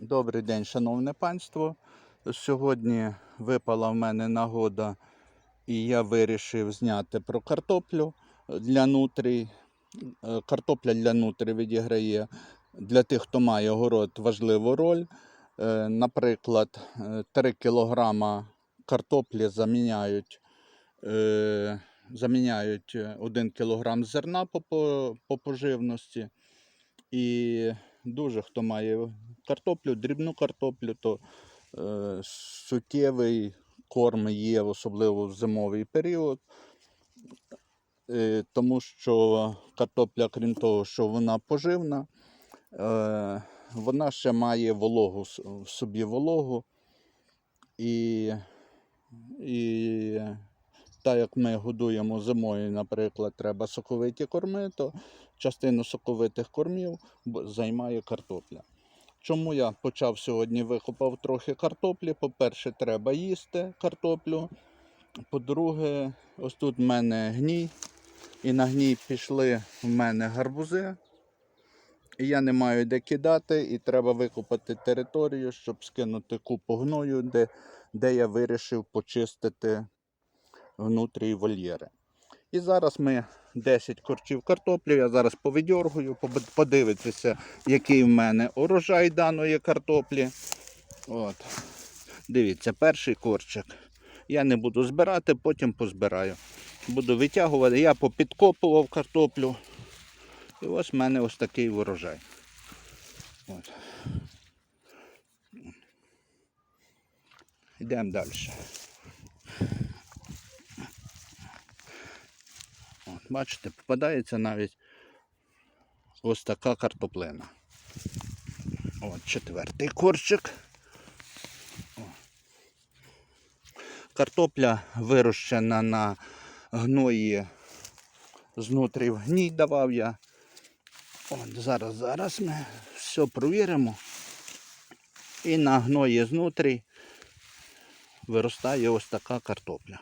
Добрий день, шановне панство. Сьогодні випала в мене нагода, і я вирішив зняти про картоплю для нутрій. Е, Картопля для нутрій відіграє для тих, хто має город, важливу роль. Е, Наприклад, е, 3 кг картоплі заміняють, е, заміняють 1 кг зерна по поживності. І дуже хто має картоплю, дрібну картоплю, то е, суттєвий корм є, особливо в зимовий період. Е, тому що картопля, крім того, що вона поживна, е, вона ще має вологу в собі вологу. І, і так як ми годуємо зимою, наприклад, треба соковиті корми, то частину соковитих кормів займає картопля. Чому я почав сьогодні викопав трохи картоплі? По-перше, треба їсти картоплю. По-друге, ось тут в мене гній, і на гній пішли в мене гарбузи. І я не маю де кидати, і треба викопати територію, щоб скинути купу гною, де, де я вирішив почистити внутрі вольєри. І зараз ми 10 корчів картоплі. Я зараз повидьоргую, подивитися, який в мене урожай даної картоплі. От. Дивіться, перший корчик. Я не буду збирати, потім позбираю. Буду витягувати. Я попідкопував картоплю. І ось в мене ось такий урожай. От. Йдемо далі. Бачите, попадається навіть ось така картоплина. От четвертий корчик. Картопля вирощена на гної знутрі гній давав я. От зараз, зараз ми все провіримо. І на гної знутрі виростає ось така картопля.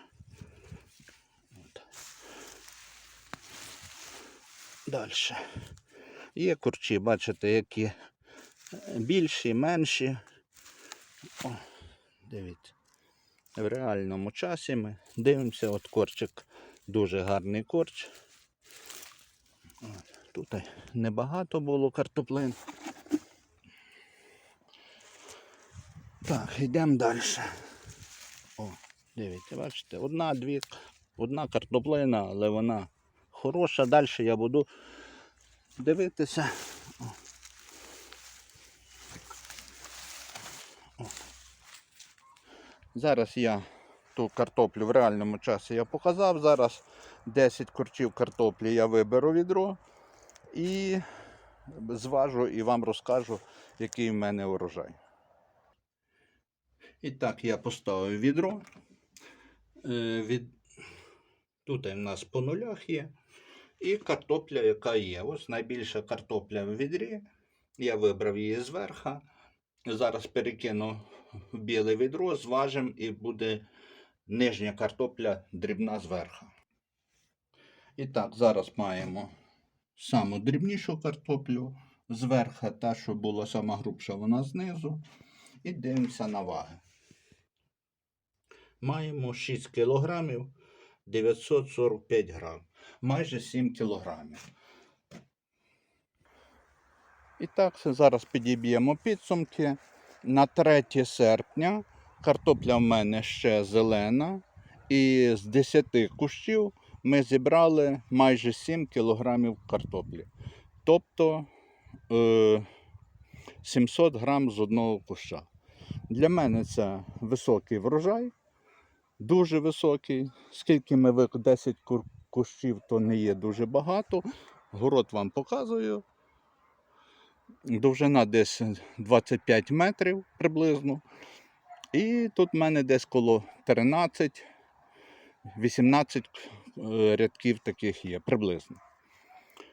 Далі. Є курчі, бачите, які е, більші, менші. О, дивіться. В реальному часі ми дивимося, от корчик, дуже гарний корч. Тут небагато було картоплин. Так, йдемо далі. О, дивіться, бачите, одна, дві, одна картоплина, але вона хороша. Далі я буду дивитися. Зараз я ту картоплю в реальному часі я показав. Зараз 10 курчів картоплі я виберу відро і зважу і вам розкажу, який в мене урожай. І так, я поставив відро. Е, від... Тут у нас по нулях є. І картопля, яка є. Ось найбільша картопля в відрі. Я вибрав її зверху. Зараз перекину в біле відро, зважимо і буде нижня картопля дрібна зверху. І так, зараз маємо саму дрібнішу картоплю зверху, та, що була сама грубша, вона знизу. І дивимося на ваги. Маємо 6 кілограмів 945 грам. Майже 7 кілограмів. І так, зараз підіб'ємо підсумки. На 3 серпня картопля в мене ще зелена. І з 10 кущів ми зібрали майже 7 кілограмів картоплі. Тобто е, 700 грам з одного куща. Для мене це високий врожай, дуже високий. Скільки ми вик 10 кур- кущів, то не є дуже багато. Город вам показую. Довжина десь 25 метрів приблизно. І тут в мене десь коло 13 18 е, рядків таких є приблизно.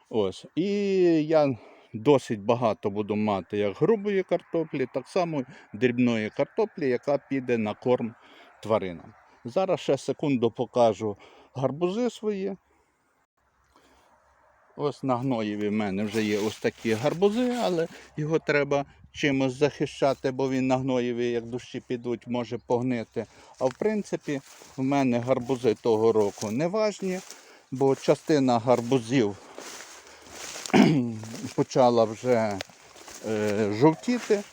Ось. І я досить багато буду мати як грубої картоплі, так само дрібної картоплі, яка піде на корм тваринам. Зараз ще секунду покажу гарбузи свої. Ось на гноєві в мене вже є ось такі гарбузи, але його треба чимось захищати, бо він на гноєві, як дощі підуть, може погнити. А в принципі, в мене гарбузи того року не важні, бо частина гарбузів почала вже е, жовтіти.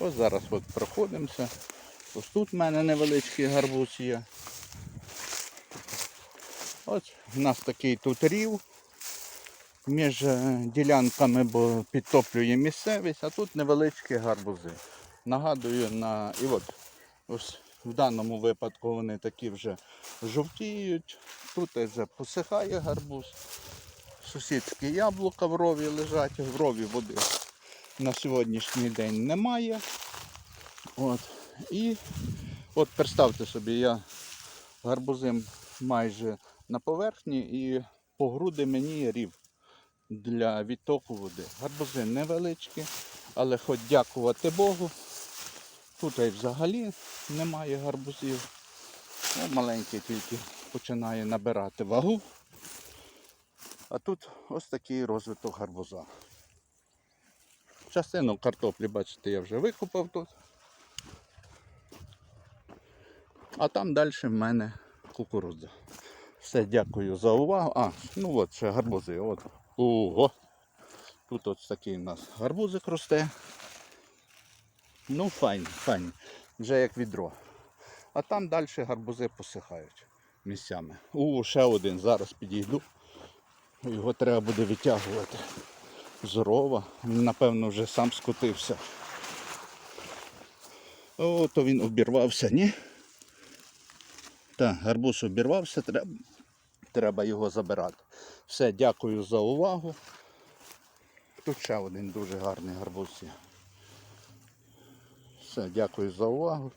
Ось зараз от проходимося. Ось тут в мене невеличкий гарбуз є. Ось у нас такий тут рів між е, ділянками, бо підтоплює місцевість, а тут невеличкі гарбузи. Нагадую, на і от ось в даному випадку вони такі вже жовтіють. Тут вже посихає гарбуз. Сусідські яблука в рові лежать, в рові води на сьогоднішній день немає. От. І от представте собі, я гарбузим майже на поверхні і по груди мені рів для відтоку води. Гарбузи невеличкі, але хоч дякувати Богу. Тут і взагалі немає гарбузів. Ну, маленький тільки починає набирати вагу. А тут ось такий розвиток гарбуза. Частину картоплі, бачите, я вже викопав тут. А там далі в мене кукурудза. Все, дякую за увагу. А, ну от ще гарбузи. От. Ого. Тут ось такий у нас гарбузик росте. Ну, файні, файні. Вже як відро. А там далі гарбузи посихають місцями. У, ще один. Зараз підійду. Його треба буде витягувати. Здорова. Він, Напевно, вже сам скотився. О, то він обірвався, ні? Так, гарбуз обірвався, треба, треба його забирати. Все, дякую за увагу. Тут ще один дуже гарний гарбуз. Все, дякую за увагу.